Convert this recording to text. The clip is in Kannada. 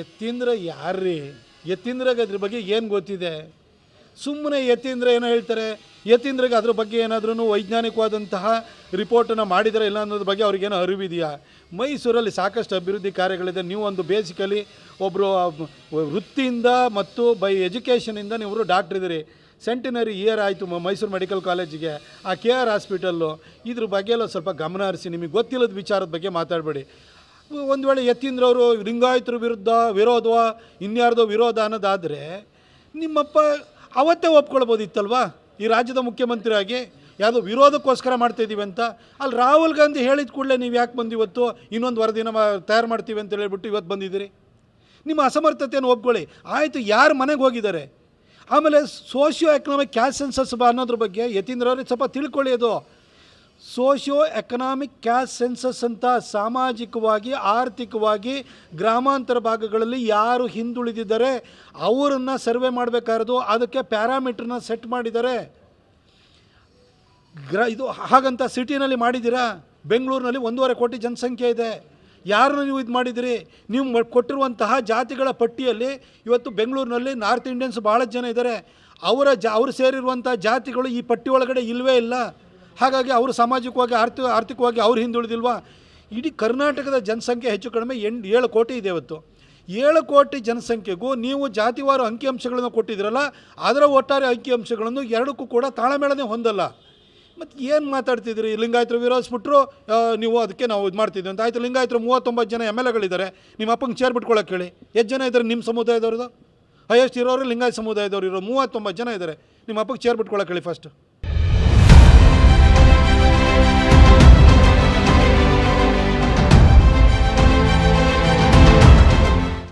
ಎತ್ತಿಂದ್ರ ಯಾರ್ರೀ? ಎತ್ತಿಂದ್ರಾಗ ಅದ್ರ ಬಗ್ಗೆ ಏನು ಗೊತ್ತಿದೆ? ಸುಮ್ಮನೆ ಎತ್ತಿಂದ್ರೆ ಏನೋ ಹೇಳ್ತಾರೆ, ಎತ್ತಿಂದ್ರಾಗ ಅದ್ರ ಬಗ್ಗೆ ಏನಾದ್ರೂ ವೈಜ್ಞಾನಿಕವಾದಂತಹ ರಿಪೋರ್ಟನ್ನು ಮಾಡಿದರೆ ಇಲ್ಲ ಅನ್ನೋದ್ರ ಬಗ್ಗೆ ಅವ್ರಿಗೇನೋ ಅರಿವಿದೆಯಾ? ಮೈಸೂರಲ್ಲಿ ಸಾಕಷ್ಟು ಅಭಿವೃದ್ಧಿ ಕಾರ್ಯಗಳಿದೆ. ನೀವು ಒಂದು ಬೇಸಿಕಲಿ ಒಬ್ಬರು ವೃತ್ತಿಯಿಂದ ಮತ್ತು ಬೈ ಎಜುಕೇಷನಿಂದ ನೀವು ಡಾಕ್ಟ್ರ್ ಇದ್ದೀರಿ. ಸೆಂಟಿನರಿ ಇಯರ್ ಆಯಿತು ಮೈಸೂರು ಮೆಡಿಕಲ್ ಕಾಲೇಜಿಗೆ ಆ ಕೆ ಆರ್ ಹಾಸ್ಪಿಟಲ್ಲು ಇದ್ರ ಬಗ್ಗೆ ಎಲ್ಲ ಸ್ವಲ್ಪ ಗಮನ ಹರಿಸಿ. ನಿಮಗೆ ಗೊತ್ತಿಲ್ಲದ ವಿಚಾರದ ಬಗ್ಗೆ ಮಾತಾಡಬೇಡಿ. ಒಂದು ವೇಳೆ ಯತೀಂದ್ರವರು ಲಿಂಗಾಯತರ ವಿರುದ್ಧ ವಿರೋಧವೋ ಇನ್ಯಾರ್ದೋ ವಿರೋಧ ಅನ್ನೋದಾದರೆ ನಿಮ್ಮಪ್ಪ ಅವತ್ತೇ ಒಪ್ಕೊಳ್ಬೋದಿತ್ತಲ್ವಾ? ಈ ರಾಜ್ಯದ ಮುಖ್ಯಮಂತ್ರಿಯಾಗಿ ಯಾವುದೋ ವಿರೋಧಕ್ಕೋಸ್ಕರ ಮಾಡ್ತಾಯಿದ್ದೀವಿ ಅಂತ. ಅಲ್ಲಿ ರಾಹುಲ್ ಗಾಂಧಿ ಹೇಳಿದ ಕೂಡಲೇ ನೀವು ಯಾಕೆ ಬಂದು ಇವತ್ತು ಇನ್ನೊಂದು ವರದಿನ ತಯಾರು ಮಾಡ್ತೀವಿ ಅಂತ ಹೇಳ್ಬಿಟ್ಟು ಇವತ್ತು ಬಂದಿದ್ದೀರಿ? ನಿಮ್ಮ ಅಸಮರ್ಥತೆಯನ್ನು ಒಪ್ಕೊಳ್ಳಿ. ಆಯಿತು, ಯಾರು ಮನೆಗೆ ಹೋಗಿದ್ದಾರೆ? ಆಮೇಲೆ ಸೋಷಿಯೋ ಎಕನಾಮಿಕ್ ಕ್ಯಾಸ್ಟ್ ಸೆನ್ಸಸ್ ಅನ್ನೋದ್ರ ಬಗ್ಗೆ ಯತೀಂದ್ರ ಅವ್ರಿಗೆ ಸ್ವಲ್ಪ ತಿಳ್ಕೊಳ್ಳಿ ಅದು. ಸೋಷಿಯೋ ಎಕನಾಮಿಕ್ ಕ್ಯಾಸ್ಟ್ ಸೆನ್ಸಸ್ ಅಂತ ಸಾಮಾಜಿಕವಾಗಿ, ಆರ್ಥಿಕವಾಗಿ ಗ್ರಾಮಾಂತರ ಭಾಗಗಳಲ್ಲಿ ಯಾರು ಹಿಂದುಳಿದಿದ್ದಾರೆ, ಅವರನ್ನು ಸರ್ವೆ ಮಾಡಬೇಕಾಗಿರೋದು ಅದಕ್ಕೆ ಪ್ಯಾರಾಮೀಟ್ರನ್ನ ಸೆಟ್ ಮಾಡಿದ್ದಾರೆ. ಗ್ರ, ಇದು ಹಾಗಂತ ಸಿಟಿನಲ್ಲಿ ಮಾಡಿದ್ದೀರಾ? ಬೆಂಗಳೂರಿನಲ್ಲಿ ಒಂದೂವರೆ ಕೋಟಿ ಜನಸಂಖ್ಯೆ ಇದೆ. ಯಾರನ್ನು ನೀವು ಇದು ಮಾಡಿದಿರಿ ನೀವು ಕೊಟ್ಟಿರುವಂತಹ ಜಾತಿಗಳ ಪಟ್ಟಿಯಲ್ಲಿ ಇವತ್ತು ಬೆಂಗಳೂರಿನಲ್ಲಿ ನಾರ್ತ್ ಇಂಡಿಯನ್ಸ್ ಭಾಳ ಜನ ಇದ್ದಾರೆ. ಅವರ ಜಾ, ಅವರು ಸೇರಿರುವಂಥ ಜಾತಿಗಳು ಈ ಪಟ್ಟಿ ಒಳಗಡೆ ಇಲ್ಲವೇ ಇಲ್ಲ. ಹಾಗಾಗಿ ಅವರು ಸಾಮಾಜಿಕವಾಗಿ, ಆರ್ಥಿಕ, ಆರ್ಥಿಕವಾಗಿ ಅವ್ರು ಹಿಂದುಳಿದಿಲ್ವಾ? ಇಡೀ ಕರ್ನಾಟಕದ ಜನಸಂಖ್ಯೆ ಹೆಚ್ಚು ಕಡಿಮೆ ಎಂಟು, ಏಳು ಕೋಟಿ ಇದೆ ಇವತ್ತು. ಏಳು ಕೋಟಿ ಜನಸಂಖ್ಯೆಗೂ ನೀವು ಜಾತಿವಾರು ಅಂಕಿಅಂಶಗಳನ್ನು ಕೊಟ್ಟಿದ್ದೀರಲ್ಲ, ಅದರ ಒಟ್ಟಾರೆ ಅಂಕಿಅಂಶಗಳನ್ನು ಎರಡಕ್ಕೂ ಕೂಡ ತಾಳಮೇಳನೇ ಹೊಂದಲ್ಲ. ಮತ್ತು ಏನು ಮಾತಾಡ್ತಿದ್ದೀರಿ? ಲಿಂಗಾಯತರು ವಿರೋಧಿಸ್ಬಿಟ್ರು ನೀವು ಅದಕ್ಕೆ ನಾವು ಇದು ಮಾಡ್ತಿದ್ವಿ ಅಂತ. ಆಯಿತು, ಲಿಂಗಾಯತರು ಮೂವತ್ತೊಂಬತ್ತು ಜನ ಎಂ ಎಲ್ ಎಗಳಿದ್ದಾರೆ. ನಿಮ್ಮ ಅಪ್ಪಂಗೆ ಚೇರ್ ಬಿಟ್ಕೊಳ್ಳೋಕೆ ಹೇಳಿ. ಎಷ್ಟು ಜನ ಇದ್ದಾರೆ ನಿಮ್ಮ ಸಮುದಾಯದವ್ರದ್ದು? ಹೈಯೆಸ್ಟ್ ಇರೋರು ಲಿಂಗಾಯತ ಸಮುದಾಯದವ್ರು ಇರೋ ಮೂವತ್ತೊಂಬತ್ತು ಜನ ಇದ್ದಾರೆ. ನಿಮ್ಮ ಅಪ್ಪಗೆ ಚೇರ್ ಬಿಟ್ಕೊಳ್ಳೋಕೆ ಹೇಳಿ ಫಸ್ಟ್